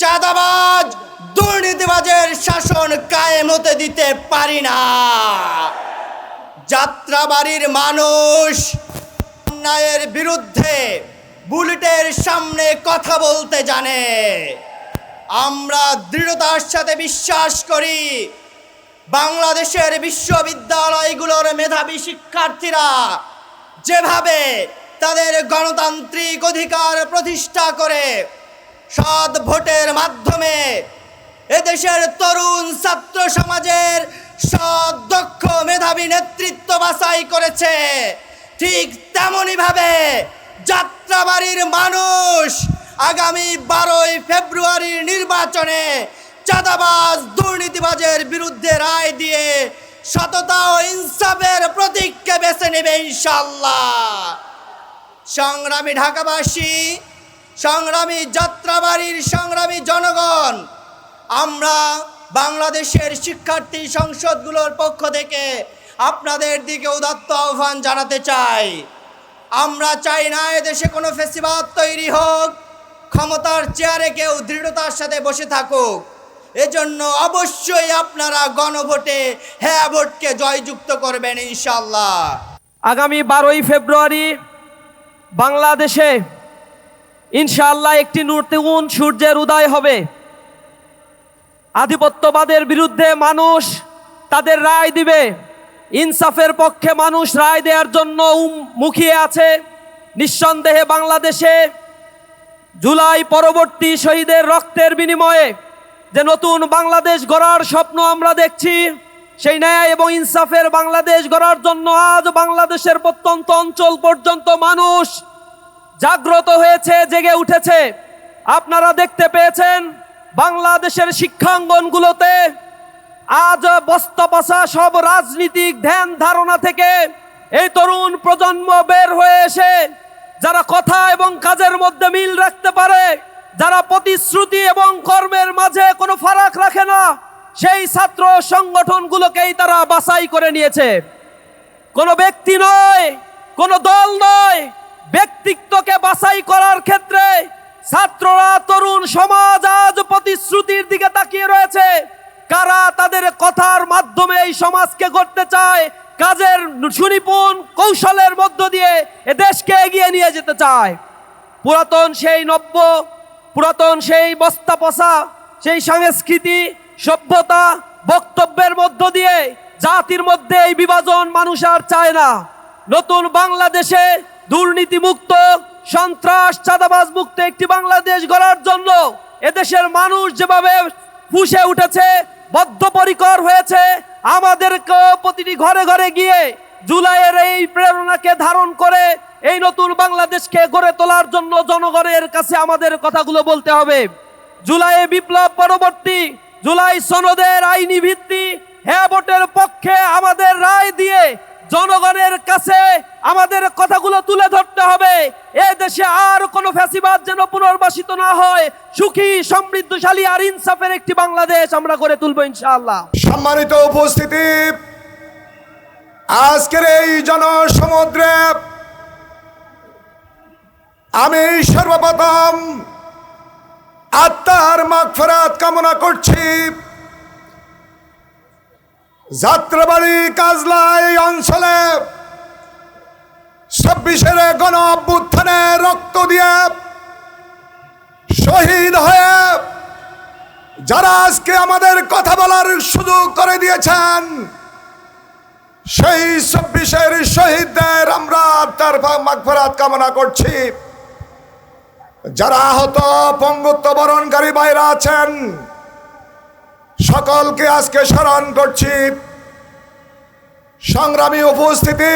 চাঁদাবাজ, দুর্নীতিবাজের শাসন কায়েম হতে দিতে পারি না। যাত্রাবাড়ির মানুষ অন্যায়ের বিরুদ্ধে বুলেটের সামনে কথা বলতে জানে। আমরা দৃঢ়তার সাথে বিশ্বাস করি, বাংলাদেশের বিশ্ববিদ্যালয়গুলোর মেধাবী শিক্ষার্থীরা যেভাবে তাদের গণতান্ত্রিক অধিকার প্রতিষ্ঠা করে সৎ ভোটের মাধ্যমে এদেশের তরুণ ছাত্র সমাজের সৎ দক্ষ মেধাবী নেতৃত্ব বাছাই করেছে। ঠিক তেমনইভাবে যাত্রাবাড়ির মানুষ আগামী বারোই ফেব্রুয়ারির নির্বাচনে চাঁদাবাজ, দুর্নীতিবাজের বিরুদ্ধে রায় দিয়ে সততা ও ইনসাফের প্রতীককে বেছে নেবে ইনশাল্লাহ সংগ্রামী ঢাকাবাসী সংগ্রামী যাত্রাবাড়ির সংগ্রামী জনগণ, আমরা বাংলাদেশের শিক্ষার্থী সংসদগুলোর পক্ষ থেকে আপনাদের দিকে উদাত্ত আহ্বান জানাতে চাই। আমরা চাই না এদেশে কোনো ফেসিবাদ তৈরি হোক, ক্ষমতার চেয়ারে কেউ দৃঢ়তার সাথে বসে থাকুক। এজন্য অবশ্যই আপনারা গণভোটে হ্যাঁ ভোটকে জয়যুক্ত করবেন ইনশাল্লাহ আগামী বারোই ফেব্রুয়ারি বাংলাদেশে ইনশাআল্লাহ একটি নতুন সূর্যের উদয় হবে। আধিপত্যবাদের বিরুদ্ধে মানুষ তাদের রায় দিবে। ইনসাফের পক্ষে মানুষ রায় দেওয়ার জন্য মুখিয়ে আছে। নিঃসন্দেহে বাংলাদেশে জুলাই পরবর্তী শহীদের রক্তের বিনিময়ে যে নতুন বাংলাদেশ গড়ার স্বপ্ন আমরা দেখছি, সেই ন্যায় এবং ইনসাফের বাংলাদেশ গড়ার জন্য আজ বাংলাদেশের প্রত্যন্ত অঞ্চল পর্যন্ত মানুষ জাগ্রত হয়েছে, জেগে উঠেছে। আপনারা দেখতে পেয়েছেন বাংলাদেশের শিক্ষাঙ্গনগুলোতে আজ বস্তা পচা সব রাজনীতিক ধ্যান ধারণা থেকে এই তরুণ প্রজন্ম বের হয়ে এসে যারা কথা এবং কাজের মধ্যে মিল রাখতে পারে, যারা প্রতিশ্রুতি এবং কর্মের মাঝে কোনো ফারাক রাখে না, সেই ছাত্র সংগঠনগুলোকেই তারা বাছাই করে নিয়েছে। কোনো ব্যক্তি নয়, কোনো দল নয় বাছাই করার ক্ষেত্রে ছাত্ররা তরুণ সমাজ আজ প্রতিশ্রুতির দিকে তাকিয়ে রয়েছে। কারা তাদের কথার মাধ্যমে এই সমাজকে গড়তে চায়, কাজের সুনিপুণ কৌশলের মধ্য দিয়ে এ দেশকে এগিয়ে নিয়ে যেতে চায়। পুরাতন সেই নব্য, পুরাতন সেই বস্তা পচা সেই সংস্কৃতি, সভ্যতা, বক্তব্যের মধ্য দিয়ে জাতির মধ্যে এই বিভাজন মানুষ আর চায় না। নতুন বাংলাদেশে দুর্নীতিমুক্ত সন্ত্রাস, চাঁদাবাজ মুক্ত একটি বাংলাদেশ গড়ার জন্য এদেশের মানুষ যেভাবে ফুসে উঠেছে, বদ্ধপরিকর হয়েছে, আমাদেরকেও প্রতিটি ঘরে ঘরে গিয়ে জুলাইয়ের এই প্রেরণাকে ধারণ করে এই নতুন বাংলাদেশকে গড়ে তোলার জন্য জনগণের কাছে আমাদের কথাগুলো বলতে হবে। জুলাই বিপ্লব পরবর্তী জুলাই সনদের আইনি ভিত্তি হ্যাঁ ভোটের পক্ষে আমাদের রায় দিয়ে জনগণের কাছে আমাদের কথাগুলো তুলে ধরতে হবে। এ দেশে আর কোনো ফ্যাসিবাদ যেন পুনর্বাসিত না হয়। সুখী, সমৃদ্ধশালী আর ইনসাফের একটি বাংলাদেশ আমরা গড়ে তুলবো ইনশাআল্লাহ। সম্মানিত উপস্থিতি, আজকের এই জনসমুদ্রে আমি সর্বপ্রথম আত্মার মাগফরাত কামনা করছি। যাত্রাবাড়ি কাজলা এই অঞ্চলে ছাব্বিশের গণ অভ্যুত্থানে রক্ত দিয়ে শহীদ হয়ে যারা আজকে আমাদের কথা বলার সুযোগ করে দিয়েছেন, সেই চব্বিশের শহীদদের আমরা তার মাগফরাত কামনা করছি। যারা আহত, পঙ্গুত্ব বরণকারী বাইরা আছেন, সকলকে আজকে স্মরণ করছি। সংগ্রামী উপস্থিতি,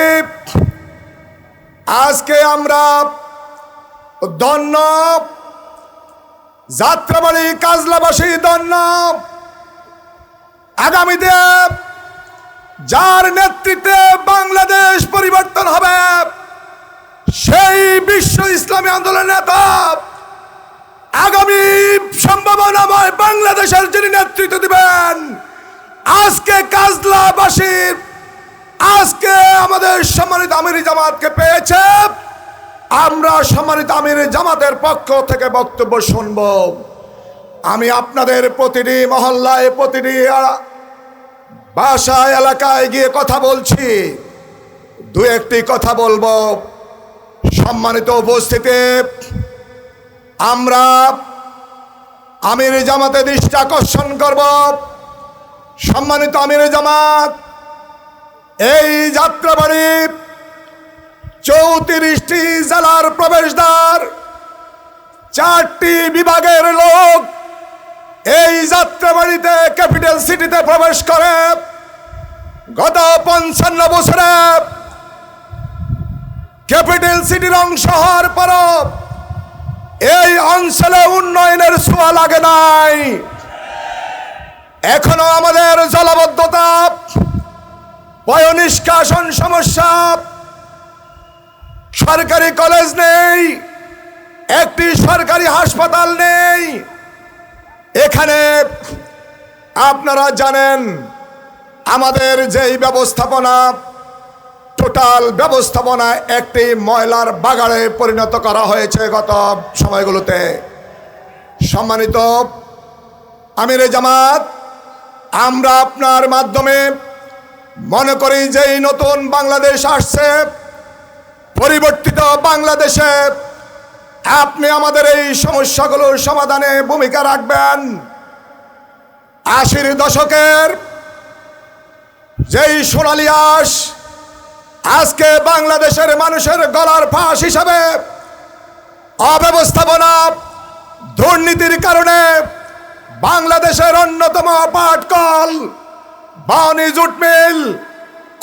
আজকে আমরা ধন্য, যাত্রাবাড়ি কাজলাবাসী দন্য আগামীতে যার নেতৃত্বে বাংলাদেশ পরিবর্তন হবে, সেই বিশ্ব ইসলামী আন্দোলনের নেতা। আগামী সম্ভাবনাময় বাংলাদেশের যিনি নেতৃত্ব দিবেন, আজকে কাজলাবাসীর আজকে আমাদের সম্মানিত আমিরি জামাতকে পেয়েছে। আমরা সম্মানিত আমির জামাতের পক্ষ থেকে বক্তব্য শুনব। আমি আপনাদের প্রতিটি মহল্লায়, প্রতিটি বাসায় এলাকায় গিয়ে কথা বলছি। দু একটি কথা বলব। সম্মানিত উপস্থিতি, আমরা আমির জামাতে দৃষ্টি আকর্ষণ করব। সম্মানিত আমির জামাত এই যাত্রাবাড়ি চৌত্রিশটি জেলার প্রবেশদ্বার, চারটি বিভাগের লোক এই যাত্রাবাড়িতে ক্যাপিটাল সিটিতে প্রবেশ করে। গত পঞ্চান্ন বছরে ক্যাপিটাল সিটির অংশ হওয়ার পরও এই অঞ্চলে উন্নয়নের ছোঁয়া লাগে নাই। এখনও আমাদের জলবদ্ধতা পয় নিষ্কাশন সমস্যা। সরকারি কলেজ নেই, একটি সরকারি হাসপাতাল নেই। এখানে আপনারা জানেন, আমাদের যেই ব্যবস্থাপনা, টোটাল ব্যবস্থাপনা একটি ময়লার বাগানে পরিণত করা হয়েছে গত সময়গুলোতে। সম্মানিত আমিরে জামাত আমরা আপনার মাধ্যমে মনে করি যে নতুন বাংলাদেশ আসছে, পরিবর্তিত বাংলাদেশে আপনি আমাদের এই সমস্যাগুলোর সমাধানে ভূমিকা রাখবেন। আশির দশকের যেই সোনালী আশ, আজকে বাংলাদেশের মানুষের গলার ফাঁস হিসাবে অব্যবস্থাপনা, দুর্নীতির কারণে বাংলাদেশের অন্যতম পাটকল। বাউনি জুট মিল,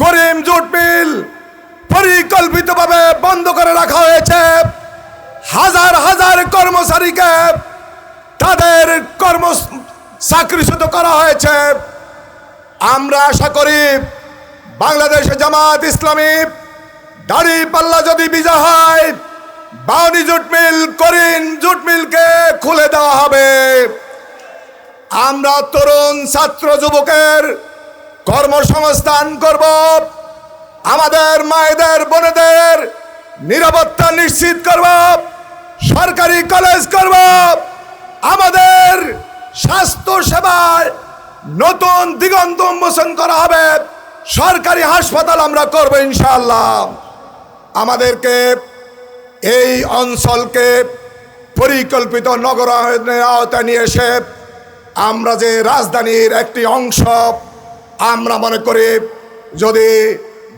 করিম জুট মিল পরিকল্পিতভাবে বন্ধ করে রাখা হয়েছে। হাজার হাজার কর্মচারীকে তাদের কর্ম চাকরিচ্যুত করা হয়েছে। আমরা আশা করি বাংলাদেশ জামাত ইসলামী দাড়ি পাল্লা যদি বিজয় হয় বাউনি জুট মিল করিন জুট মিলকে খুলে দেওয়া হবে। আমরা তরুণ ছাত্র যুবকের কর্মসংস্থান করব। আমাদের মায়েদের, বোনেদের নিরাপত্তা নিশ্চিত করব। সরকারি কলেজ করব। আমাদের স্বাস্থ্য সেবায় নতুন দিগন্ত উন্মোচন করা হবে। সরকারি হাসপাতাল আমরা করব ইনশাআল্লাহ। আমাদেরকে এই অঞ্চলকে পরিকল্পিত নগরায়নের আওতায় নিয়ে এসে আমরা যে রাজধানীর একটি অংশ আমরা মনে করি যদি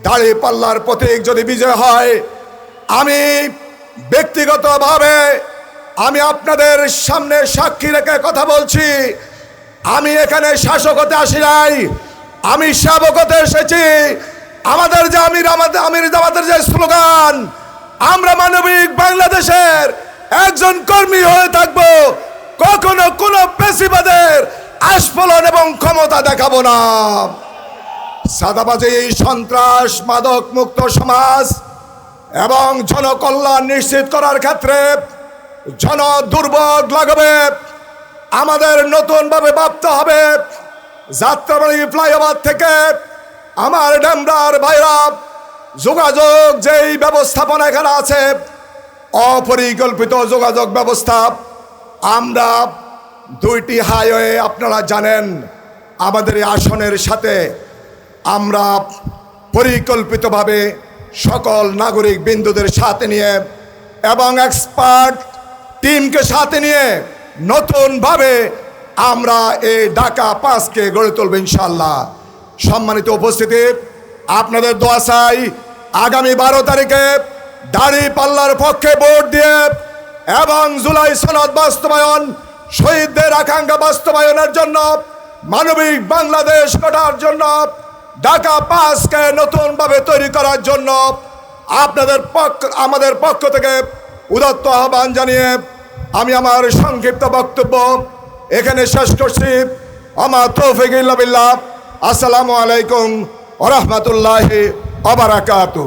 দাড়ি পাল্লার প্রতীক যদি বিজয় হয়, আমি ব্যক্তিগতভাবে আমি আপনাদের সামনে সাক্ষী রেখে কথা বলছি। আমি এখানে শাসক হতে আসি নাই, আমি সেবক হতে এসেছি। আমাদের যে আমির আমাদের, আমির জামাতের যে স্লোগান, আমরা মানবিক বাংলাদেশের একজন কর্মী হয়ে থাকব। কখনো কোনো পেশিবাদের আস্ফলন এবং ক্ষমতা দেখাবো না। সাদাবাজে এই সন্ত্রাস মাদক মুক্ত সমাজ এবং জনকল্যাণ নিশ্চিত করার ক্ষেত্রে জন দুর্ভোগ লাগবে। আমাদের নতুনভাবে ভাবতে হবে। যাত্রাবাড়ি ফ্লাইওভার থেকে আমার ডেমরার ভাইরা যোগাযোগ যেই ব্যবস্থাপনা এখানে আছে, অপরিকল্পিত যোগাযোগ ব্যবস্থা আমরা দুইটি হাইওয়ে আপনারা জানেন। আমাদের আসনের সাথে আমরা পরিকল্পিতভাবে সকল নাগরিক বিন্দুদের সাথে নিয়ে এবং এক্সপার্ট টিমকে সাথে নিয়ে নতুনভাবে আমরা এই ঢাকা পাঁচকে গড়ে তুলব ইনশাল্লাহ সম্মানিত উপস্থিতি, আপনাদের দোয়া চাই আগামী বারো তারিখে দাড়ি পাল্লার পক্ষে ভোট দিয়ে এবং জুলাই সনদ বাস্তবায়ন শহীদদের আকাঙ্ক্ষা বাস্তবায়নের জন্য, মানবিক বাংলাদেশ গড়ার জন্য, ঢাকা পাঁচকে নতুনভাবে তৈরি করার জন্য আপনাদের পক্ষ, আমাদের পক্ষ থেকে উদত্ত আহ্বান জানিয়ে আমি আমার সংক্ষিপ্ত বক্তব্য এখানে শেষ করছি। আমার তৌফিক আসসালামু আলাইকুম ওরহমতুল্লাহ অবরাকাতু